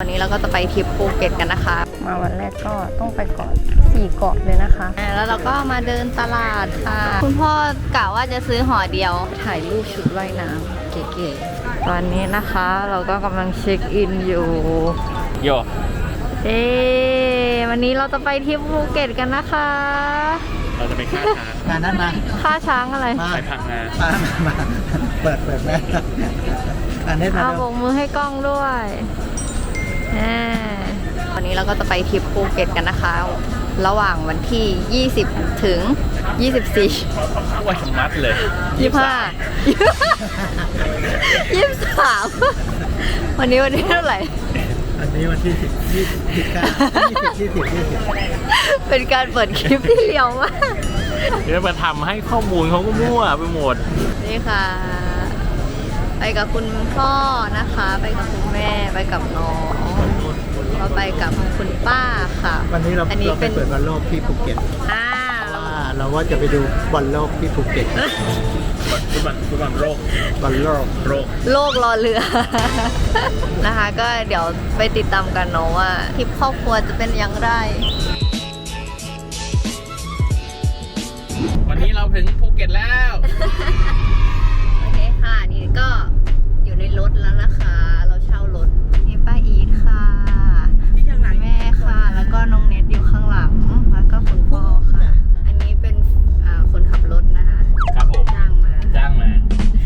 วันนี้เราก็จะไปทริปภูเก็ตกันนะคะ มาวันแรกก็ต้องไปเกาะสี่เกาะเลยนะคะอ่าแล้วเราก็มาเดินตลาดค่ะ คุณพ่อกะว่าจะซื้อห่อเดียว ถ่ายรูปชุดว่ายน้ำเก๋ๆ ตอนนี้นะคะเราก็กำลังเช็คอินอยู่โยเอ๊ะวันนี้เราจะไปทริปภูเก็ตกันนะคะ เราจะไปฆ่าช้างมานั่นมาค่าช้างอะไรมาไปพังงามามาเปิดเปิดแม่อันนี้มาเอาเร็โบวกมือให้กล้องด้วยแหม วันนี้เราก็จะไปทริปภูเก็ตกันนะคะ ระหว่างวันที่ 20 ถึง 24ว่าชะมัดเลย25 23 วันนี้วันที่เท่าไหร่ อันนี้วันที่สิบยี่สิบยี่สิบเก้ายี่สิบยี่สิบยี่สิบเป็นการเปิดคลิปที่เรียวมาก เดี๋ยวมาทำให้ข้อมูลเขาก็มั่วไปหมด นี่ค่ะ ไปกับคุณพ่อนะคะ ไปกับคุณแม่ไปกับน้องก็ไปกับคุณป้าค่ะวันนี้เราอันนี้เราไปเป็นเปิดบอลโลกที่ภูเก็ตอ่าว่าเราว่าจะไปดูบอลโลกที่ภูเก็ตฟุตบอลฟุตบอลโรคบอลโลกโรคโลกรอเรือ นะคะ ก็เดี๋ยวไปติดตามกันเนาะว่าทริปครอบครัวจะเป็นอย่างไรวันนี้เราถึงภูเก็ตแล้วโอเคค่ะนี่ ก็อยู่ในรถแล้วนะคะ เราเช่ารถนี่ป้าอีทค่ะแม่ค่ะ แล้วก็น้องเน็ตอยู่ข้างหลัง แล้วก็คุณพ่อค่ะ อันนี้เป็นอ่าคนขับรถนะคะครับผมจ้างมา จ้างมา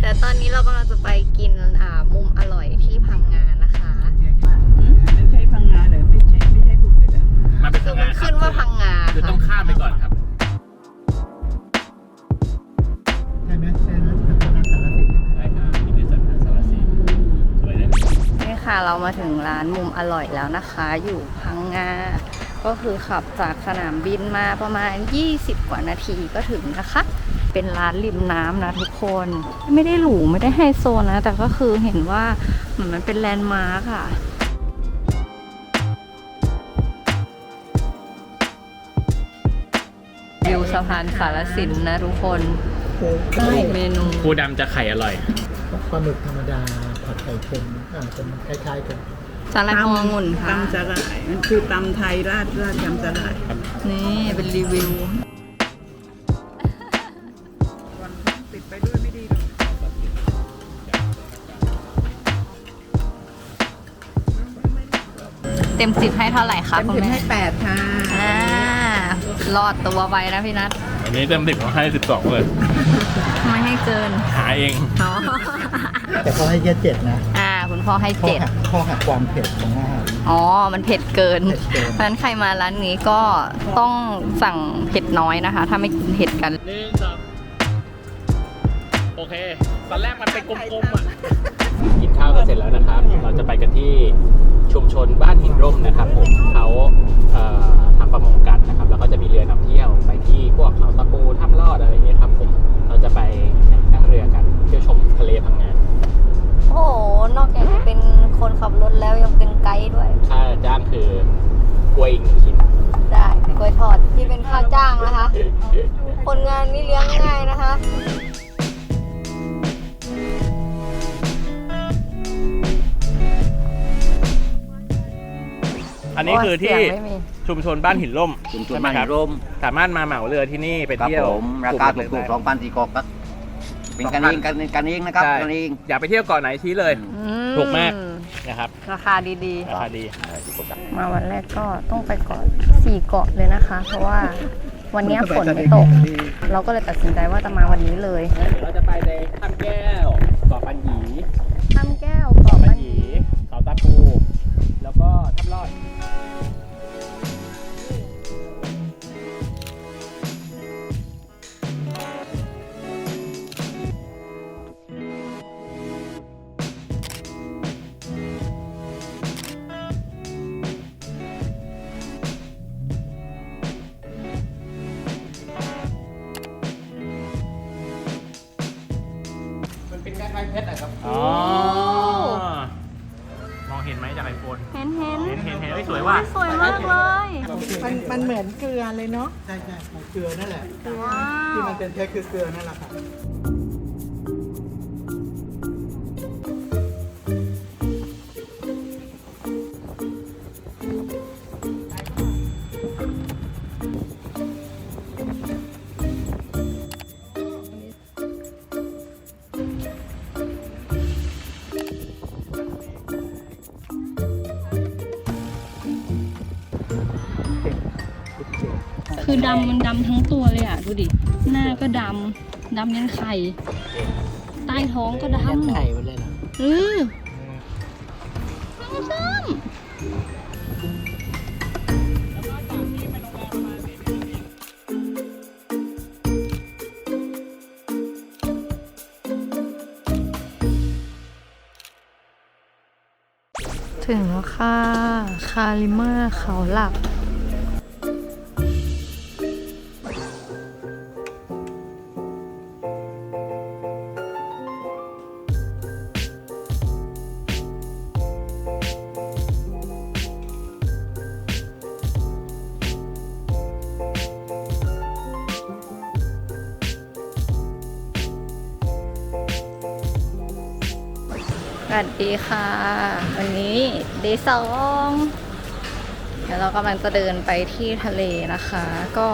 แต่ตอนนี้เรากำลังจะไปกินอ่ามุมอร่อยที่พังงานนะคะไม่ใช่พังงาเหรอไม่ใช่ไม่ใช่ภูเก็ตเหรอมาเป็นคืพัองมันงาขึ้นว่าพังงาคือต้องค่ะข้ามไปก่อนครับ ค่ะเรามาถึงร้านมุมอร่อยแล้วนะคะ อยู่พังงา ก็คือขับจากสนามบินมาประมาณ 20 กว่านาทีก็ถึงนะคะ เป็นร้านริมน้ำนะทุกคน ไม่ได้หรูไม่ได้ไฮโซนะ แต่ก็คือเห็นว่าเหมือนมันเป็นแลนด์มาร์กอะวิวสะพานสารสินนะทุกคนเมนู ปูดำจะไข่อร่อย ปลาหมึกธรรมดาผัดไข่เค็มอ่าเป็นคล้ายๆกันสาลายพวงองุ่นค่ะ ตำสลายมันคือตำไทยราดราดยำสลายนี่เป็นรีวิวติดไปด้วยไม่ดีหรอกเต็มสิบให้เท่าไหร่คะเต็มคุณถึงแม่ให้แปดค่ะ อ่ารอดตัวไปนะพี่นัท อันนี้เต็มสิบของให้สิบสองเลยไม่ให้เกินหาเอง อ๋อแต่เขาให้แค่เจ็ดนะอ่า คุณพ่อให้ข้อเจ็ด หักข้อหักความเผ็ดของอาหาร อ๋อ มันเผ็ดเกิน เผ็ดเกิน เพราะฉะนั้นใครมาร้านนี้ก็ต้องสั่งเผ็ดน้อยนะคะ ถ้าไม่กินเผ็ดกัน หนึ่งสองโอเค ตอนแรกมันเป็นกลมๆอะ กินข้าวกันเสร็จแล้วนะครับ เราจะไปกันที่ชุมชนบ้านหินร่มนะครับผมเขาเอ่อ อดอะไรเงี้ยครับผมเราจะไปนั่งเรือกันเที่ยวชมทะเลพังงานโอ้โห นอกจากจะเป็นคนขับรถแล้วยังเป็นไกด์ด้วย ค่าจ้างคือกล้วยอีกหนึ่งชิ้นได้กล้วยทอดที่เป็นค่าจ้างนะคะ คนงานนี่เลี้ยงง่ายนะคะ อันนี้คือที่เสียงไม่มี ชุมชนบ้านหินร่มชุมชนใช่ไหบ้านหินร่มสามารถมาเหมาเรือที่นี่ไปครับเที่ยวผมราคาถูกๆสองพันสี่กอกครับเป็นกันเองกันกันเองนะครับใช่กันเองอยากไปเที่ยวเกาะไหนชี้เลย อืถูกมาก นะครับราคาดีราคาดีๆ มาวันแรกก็ต้องไปเกาะสี่เกาะเลยนะคะ เพราะว่าวันเนี้ยฝนไม่ตก เราก็เลยตัดสินใจว่าจะมาวันนี้เลยเราจะไปในถ้ำแก้วเกาะปันหยีถ้ำแก้วเกาะปัมันนหยีเขาตาปู แล้วก็ถ้ำลอด มันมันเหมือนเกลือเลยเนาะ ใช่ใช่เกลือนั่นแหละว้าที่วมันเป็นเพชรคือเกลือนั่นแหละครั คือดำมันดำทั้งตัวเลยอะ ดูดิ หน้าก็ดำดำยันไข่ ใต้ท้องก็ดำไข่ไปเลยเหรออือซ้ำถึงแล้วค่ะ คาลิมาเขาหลัก สองเดี๋ยวเรากำลังจะเดินไปที่ทะเลนะคะ ก็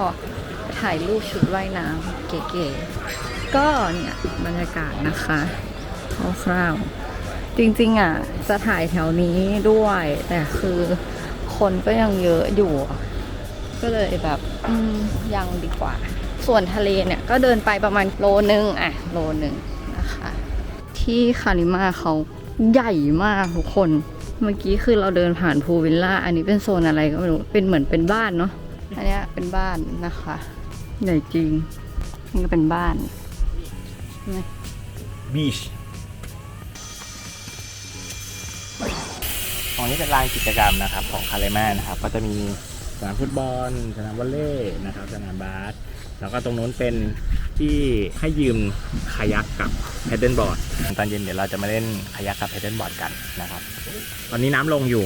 ถ่ายรูปชุดว่ายน้ำเก๋ๆก็เนี่ยบรรยากาศนะคะคร่าวๆจริงๆอะจะถ่ายแถวนี้ด้วย แต่คือคนก็ยังเยอะอยู่ ก็เลยแบบยังดีกว่า ส่วนทะเลเนี่ยก็เดินไปประมาณโลนึงอะโลนึงนะคะ ที่คาริมาเขาใหญ่มากทุกคน เมื่อกี้คือเราเดินผ่านพูลวิลล่า อันนี้เป็นโซนอะไรก็ไม่รู้ เป็นเหมือนเป็นบ้านเนาะ อันเนี้ยเป็นบ้านนะคะ ใหญ่จริง นี่ก็เป็นบ้านบีชตรงนี้เป็นลานกิจกรรมนะครับของคาเลมานะครับ ก็จะมี สนามฟุตบอล สนามวอลเลย์นะครับ สนามบาส แล้วก็ตรงนู้นเป็นที่ให้ยืมคายักกับแพดเดิลบอร์ด ตอนเย็นเดี๋ยวเราจะมาเล่นคายักกับแพดเดิลบอร์ดกันนะครับ ตอนนี้น้ำลงอยู่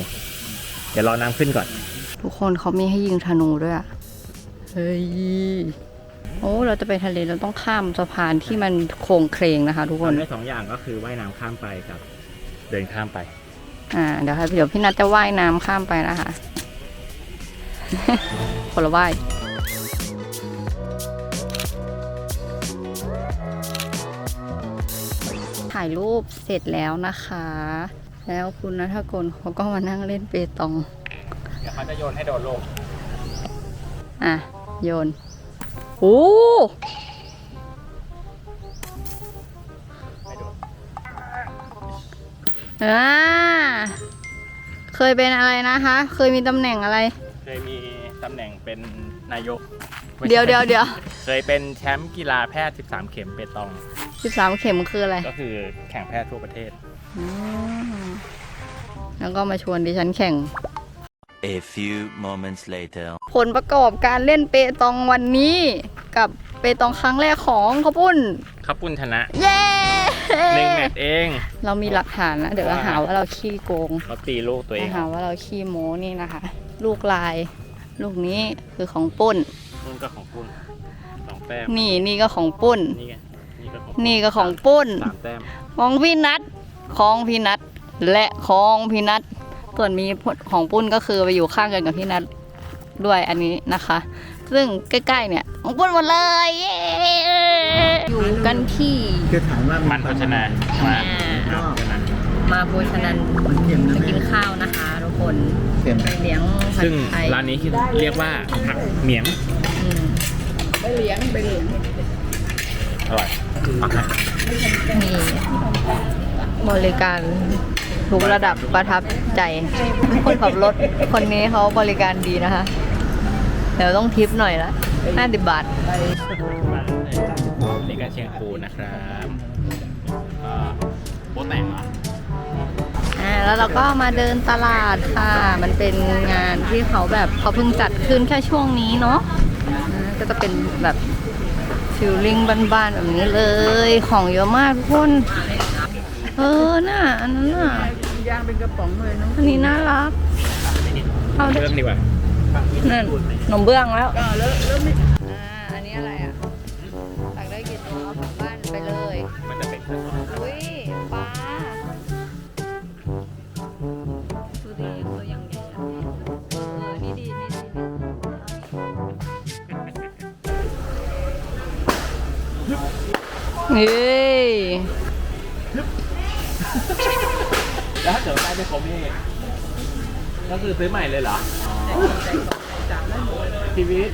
เดี๋ยวรอน้ำขึ้นก่อน ทุกคนเขามีให้ยิงธนูด้วยอะเฮ้ย โอ้ เราจะไปทะเลเราต้องข้ามสะพานที่มันโค้งเครงนะคะ ทุกคนทำได้สองอย่างก็คือว่ายน้ำข้ามไปกับ เดินข้ามไป อ่า เดี๋ยวค่ะเดี๋ยวพี่นัทจะว่ายน้ำข้ามไปนะคะ คนละว่ายถ่ายรูปเสร็จแล้วนะคะ แล้วคุณนัทกลเขาก็มานั่งเล่นเปตอง เดี๋ยวเขาจะโยนให้โดนโลกอะ โยน โอ้ไม่โดนอ่าเคยเป็นอะไรนะคะ เคยมีตำแหน่งอะไร เคยมี ตำแหน่งเป็นนายกเดี๋ยวเดี๋ยวเดี๋ยวเคยเป็นแชมป์กีฬาแพทย์ 13 เข็มเปตอง สิบสามเข็มคืออะไรก็คือแข่งแพทย์ทั่วประเทศ อืมแล้วก็มาชวนดิฉันแข่ง A few moments later. ผลประกอบการเล่นเปตองวันนี้กับเปตองครั้งแรกของข้าวปุ้นข้าวปุ้นชนะเย้หนึ่งแมตช์เอง เรามีหลักฐานนะ เดี๋ยวเราหาว่าเราขี้โกงเขาตีลูกตัวเองหาว่าเราขี้โม้นี่นะคะ ลูกลาย ลูกนี้คือของปุ้นนุ่นก็ของปุ้นสองแต้มนี่นี่ก็ของปุ้น นี่ไงนี่ก็ของนี่ก็ของปุ้น สามแต้มของพี่นัทของพี่นัทและของพี่นัทส่วนมีของปุ้นก็คือไปอยู่ข้างกันกับพี่นัทด้วยอันนี้นะคะ ซึ่งใกล้ๆเนี่ยของปุ้นหมดเลยเย้อยู่กันที่ คือถามว่ามันโภชนามาก็ มาโภชนันมันเค็มนะจะแม่กินข้าวนะคะทุกคนเค็มไปเลี้ยงผัดซึ่งไทยร้านนี้คือเรียกว่าผักเหมียงอืมไปเลี้ยงไปเลี้ยงอร่อยปักนะนี่บริการทุกระดับประทับใจ คนขับรถคนนี้เขาบริการดีนะคะ เดี๋ยวต้องทิปหน่อยละ50 บาท นี่ก็เชียงปูนะครับก็โบแตงเหรออ่า แล้วเราก็มาเดินตลาดค่ะ มันเป็นงานที่เขาแบบเขาเพิ่งจัดขึ้นแค่ช่วงนี้เนาะอ่าก็จะเป็นแบบฟิลลิ่งบ้านๆแบบนี้เลย ของเยอะมากทุกคน เออน่ะอันนั้นน่ะย่างเป็นกระป๋องเลยน้องอันนี้น่ารักเอาได้เริ่มดีกว่านั่นขนมเบื้องแล้วก็แล้วแล้วไม่ เฮ้ย แล้วถ้าเกิดได้ไม่ครบนี่ก็คือซื้อใหม่เลยเหรอชีวิต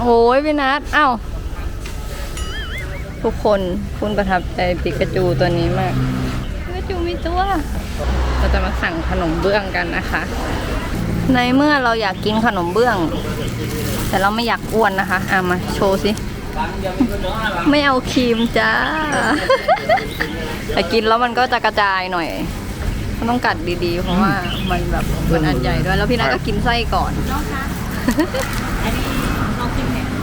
โอ้ยพี่นัทเอ้า ทุกคนคุณประทับใจปิกาจูตัวนี้มากปิกาจูมีตัว เราจะมาสั่งขนมเบื้องกันนะคะ ในเมื่อเราอยากกินขนมเบื้อง แต่เราไม่อยากอ้วนนะคะ อะมาโชว์สิ ไม่เอาครีมจ้า แต่กินแล้วมันก็จะกระจายหน่อยก็ต้องกัดดีๆ เพราะว่ามันแบบมันอันใหญ่ด้วย แล้วพี่นัทก็กินไส้ก่อน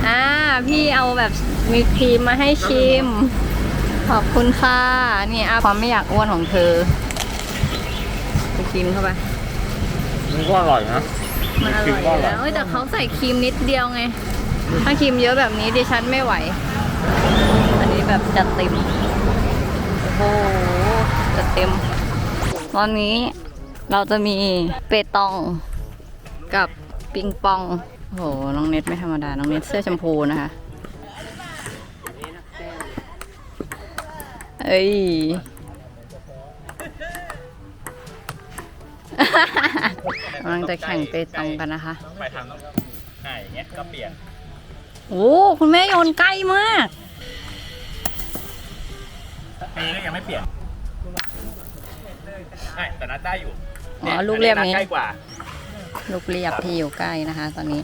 อ่าพี่เอาแบบมีครีมมาให้ชิม ขอบคุณค่ะนี่อาความไม่อยากอ้วนของเธอไปกินเข้าไปมันก็อร่อยนะมันอร่อยอยู่แล้วเอ้ยแต่เขาใส่ครีมนิดเดียวไง ถ้าครีมเยอะแบบนี้ดิฉันไม่ไหว อันนี้แบบจัดเต็ม โอ้โห จัดเต็ม ตอนนี้เราจะมีเปตองกับปิงปอง โอ้โห น้องเน็ตไม่ธรรมดา น้องเน็ตเสื้อชมพูนะคะ เอ้ยกำลังจะแข่งเปตองกันนะคะ ไปทางต้องอ่าอย่างเงี้ยก็เปลี่ยน โอ้คุณแม่โยนใกล้มากปีก็ยังไม่เปลี่ยนใช่แต่นัดได้อยู่อ๋อลูกเรียบนี้ใกล้กว่า ลูกเรียบที่อยู่ใกล้นะคะ ตอนนี้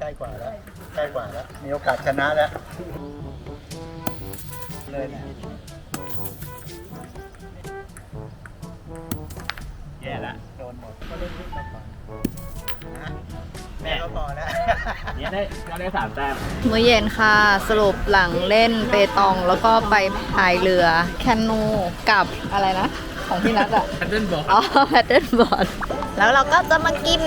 ใกล้กว่าแล้ว ใกล้กว่าแล้ว มีโอกาสชนะแล้ว เลยนะแย่ละโดนหมดก็เล่นนิดมาก่อนนะแม่ก็พอแล้วเนี้ยได้ก็ได้สามแต้มมื้อเย็นค่ะ สรุปหลังเล่นเปตองแล้วก็ไปพายเรือแคนูกับอะไรนะ ของพี่นัทอะ แพทเทิร์นบอลอ๋อแพทเทิร์นบอร์ดแล้วเราก็จะมากิน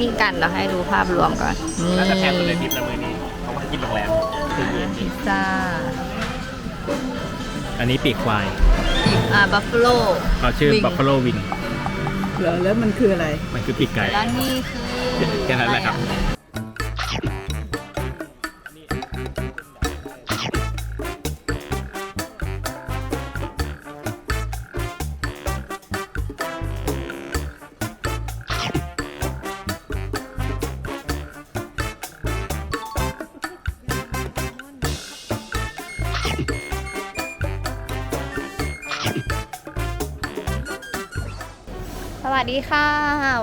นี่กันเราให้ดูภาพรวมก่อนนี่น่าจะแพงสุดในทริปละมือนี้เพราะว่ากินโรงแรมพิซซ่าอันนี้ปีกควาย อ่าบัฟฟาโลเขาชื่อ Wing Buffalo Wing เหรอแล้วมันคืออะไร มันคือปีกไก่ แล้วนี่คือ แค่นั้นแหละครับส วัสดีค่ะ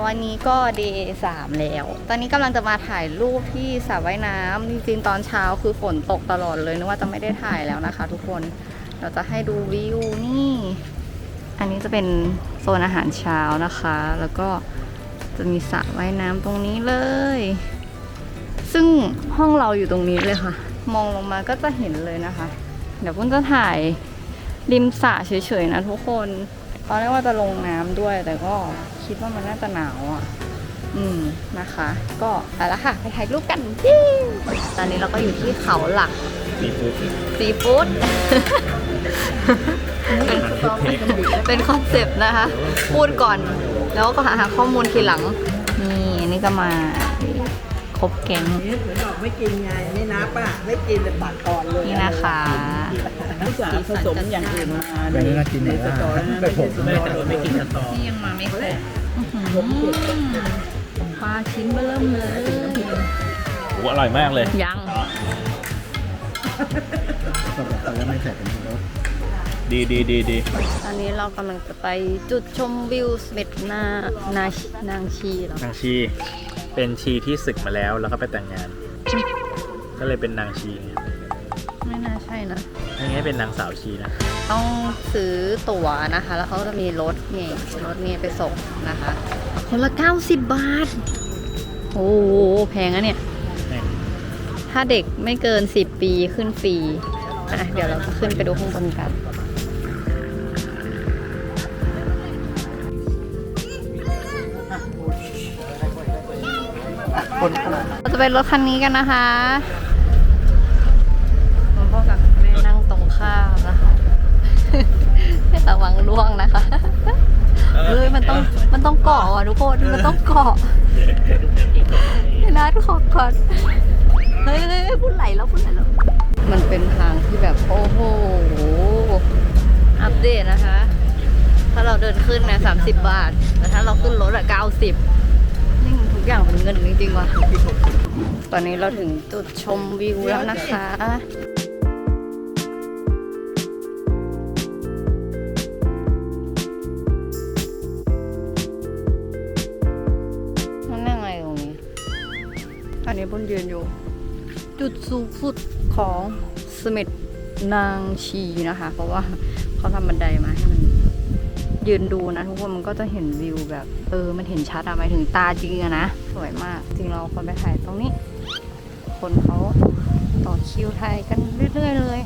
วันนี้ก็เดย์สามแล้ว ตอนนี้กำลังจะมาถ่ายรูปที่สระว่ายน้ำจริงๆ ตอนเช้าคือฝนตกตลอดเลยนึกว่าจะไม่ได้ถ่ายแล้วนะคะ ทุกคนเราจะให้ดูวิวนี่ อันนี้จะเป็นโซนอาหารเช้านะคะ แล้วก็จะมีสระว่ายน้ำตรงนี้เลย ซึ่งห้องเราอยู่ตรงนี้เลยค่ะ มองลงมาก็จะเห็นเลยนะคะ เดี๋ยวปุ้นจะถ่ายริมสระเฉยๆนะทุกคน ตอนแรกว่าจะลงน้ำด้วย แต่ก็คิดว่ามันน่าจะหนาวอะ อืมนะคะ ก็ไปแล้วค่ะไปถ่ายรูปกันที่ตอนนี้เราก็อยู่ที่เขาหลักซีฟู้ดซีฟู้ดเป็นเป็นคอนเซปต์นะคะ พูดก่อนแล้วก็หาข้อมูลทีหลัง นี่อันนี่ก็มาค รบแก๊งนี่เหมือนบอกไม่กินไงไม่นับอะไม่กินแต่ตัดก่อนเลยนี่นะคะผู้สาวผสมอย่างอื่นมาไม่น่ากินในเลยสนะตอนะไปผมไม่ไม่ใช่สตอไม่กินสตอนี่ยังมาไม่ครบอื้อหือปลาชิ้นเบิ่มเลยโอ้อร่อยมากเลยยังก็แบบตอนแรกไม่ใส่เป็นรสดีดีดีดีตอนนี้เรากำลังจะไปจุดชมวิวสเม็ดนานา นางชีเหรอนางชี เป็นชีที่ศึกมาแล้วแล้วก็ไปแต่งงาน ก็เลยเป็นนางชีไงไม่น่าใช่นะ ไม่งั้นเป็นนางสาวชีนะ ต้องซื้อตั๋วนะคะ แล้วเขาก็จะมีรถนี่รถนี่ไปส่งนะคะ คนละ 90 บาท โอ้โหแพงอะเนี่ยแพงถ้าเด็กไม่เกิน 10 ปีขึ้นฟรีอะเดี๋ยวเราจะขึ้นไปดูข้างบนกัน คนเราจะเป็นรถคันนี้กันนะคะคุณพ่อกับแม่นั่งตรงข้ามนะคะ ระวังล่วงนะคะเฮ้ยมันต้องมันต้องเกาะอะทุกคนมันต้องเกาะเวลาขอก่อนเฮ้ยเฮ้ยเฮ้ยพุ่นไหลแล้วพุ่นไหลแล้ว มันเป็นทางที่แบบโอ้โหอัปเดตนะคะ ถ้าเราเดินขึ้นนะ30บาทแต่ถ้าเราขึ้นรถอะ90นี่ทุ กอย่างเป็นเงินจริงๆว่ะ ตอนนี้เราถึงจุดชมวิวแล้วนะคะมันนั่งไงตรงนี้ อันนี้บนยืนอยู่ จุดสูงสุดของสม็ดนางชีนะคะ เพราะว่าเขาทำบันไดมาให้มัน ยืนดูนะทุกคนมันก็จะเห็นวิวแบบ เออ มันเห็นชัดอะหมายถึงตาจริงอะนะ สวยมาก จริงเราควรไปถ่ายตรงนี้ คนเขาต่อคิวถ่ายกันเรื่อย ๆ เลย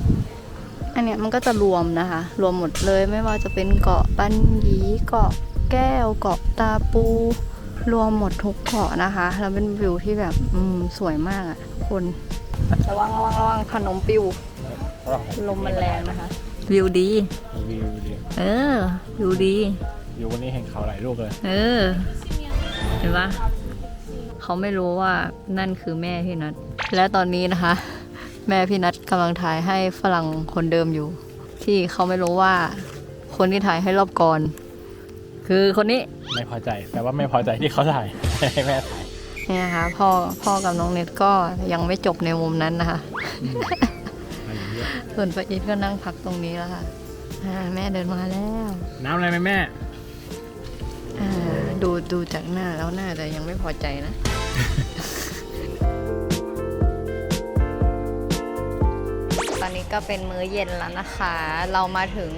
อันเนี้ยมันก็จะรวมนะคะ รวมหมดเลยไม่ว่าจะเป็นเกาะปันหยีเกาะแก้วเกาะตาปู รวมหมดทุกเกาะนะคะแล้วเป็นวิวที่แบบอืมสวยมากอะทุกคนระวังระวังระวังขนมปิวลมมันแรงนะคะ วิวดีวิวดีเออ วิวดี อยู่วันนี้เห็นเขาหลายรูปเลย เออ เห็นปะเขาไม่รู้ว่านั่นคือแม่พี่นัทและตอนนี้นะคะ แม่พี่นัทกำลังถ่ายให้ฝรั่งคนเดิมอยู่ ที่เขาไม่รู้ว่า คนที่ถ่ายให้รอบก่อน คือคนนี้ ไม่พอใจ แต่ว่าไม่พอใจที่เขาถ่าย ให้แม่ถ่าย เนี่ยนะคะพ่อพ่อกับน้องเน็ตก็ยังไม่จบในมุมนั้นนะคะ ส่วนป้าอีทก็นั่งพักตรงนี้แล้วค่ะอ่าแม่เดินมาแล้วน้ำอะไรไหมแม่ อ่าดูดูจากหน้าแล้วน่าจะยังไม่พอใจนะ ตอนนี้ก็เป็นมื้อเย็นแล้วนะคะ เรามาถึง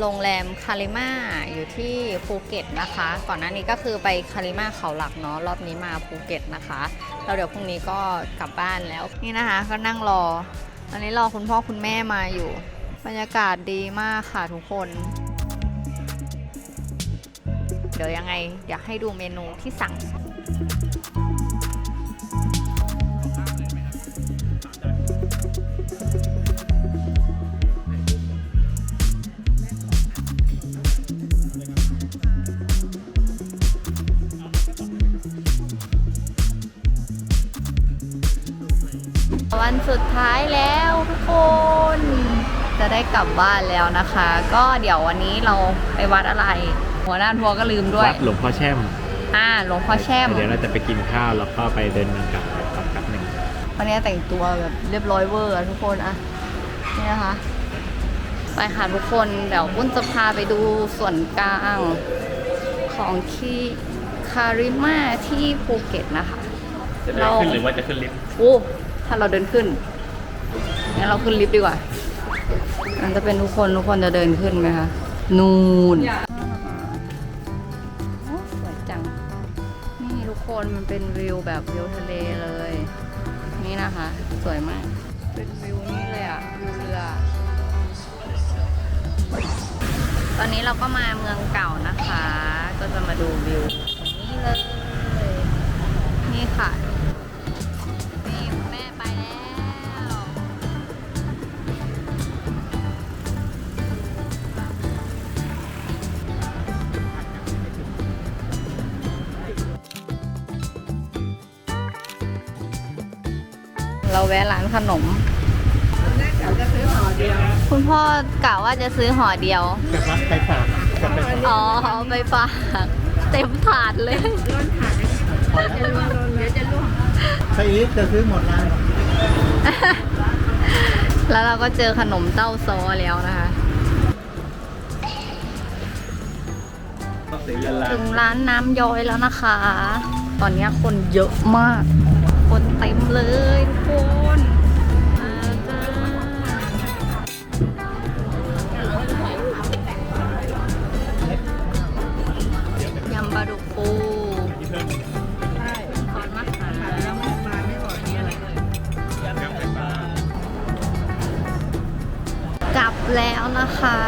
โรงแรมคาริมาอยู่ที่ภูเก็ตนะคะ ก่อนหน้านี้ก็คือไปคาริมาเขาหลักเนาะรอบนี้มาภูเก็ตนะคะแล้วเดี๋ยวพรุ่งนี้ก็กลับบ้านแล้วนี่นะคะ ก็นั่งรอต อันนี้รอคุณพ่อคุณแม่มาอยู่ บรรยากาศดีมากค่ะทุกคน เดี๋ยวยังไงอยากให้ดูเมนูที่สั่ง สุดท้ายแล้วทุกคน จะได้กลับบ้านแล้วนะคะ ก็เดี๋ยววันนี้เราไปวัดอะไร หัวหน้าทัวร์ก็ลืมด้วย วัดหลวงพ่อแช่ม อ่าหลวงพ่อแช่ม เดี๋ยวเราจะไปกินข้าวแล้วก็ไปเดินเมืองเก่าก่อนแป๊บหนึ่งวันนี้แต่งตัวแบบเรียบร้อยเวอร์อะทุกคนอะนี่นะคะ ไปค่ะทุกคนเดี๋ยววุ้นจะพาไปดูส่วนกลางของที่คาริมาที่ภูเก็ตนะคะ จะเดินขึ้นหรือว่าจะขึ้นลิฟต์ โอ้ ถ้าเราเดินขึ้นงั้นเราขึ้นลิฟต์ดีกว่า มันจะเป็นทุกคนทุกคนจะเดินขึ้นไหมคะ นูนโอ้สวยจัง นี่ทุกคนมันเป็นวิวแบบวิวทะเลเลย นี่นะคะ สวยมาก เป็นวิวนี้เลยอะวิวเรือ ตอนนี้เราก็มาเมืองเก่านะคะ ก็จะมาดูวิวนี่เลย นี่ค่ะ แวะร้านขนม คุณพ่อกะว่าจะซื้อห่อเดียว จะรักไปฝากจะไปฝากอ๋อเอาไปฝากเต็มถาดเลยใช่อีกจะซื้อหมดร้านแล้วเราก็เจอขนมเต้าซอแล้วนะคะ ถึงร้านน้ำย้อยแล้วนะคะ ตอนนี้คนเยอะมาก คนเต็มเลยทุกคน แล้วนะคะ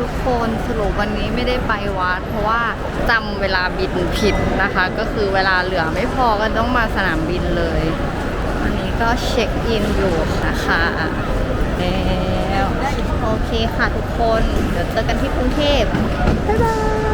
ทุกคนสรุปวันนี้ไม่ได้ไปวัด เพราะว่าจำเวลาบินผิดนะคะ ก็คือเวลาเหลือไม่พอก็ต้องมาสนามบินเลยวันนี้ก็เช็คอินอยู่นะคะแล้วโอเคค่ะทุกคน เดี๋ยวเจอกันที่กรุงเทพบ๊ายบาย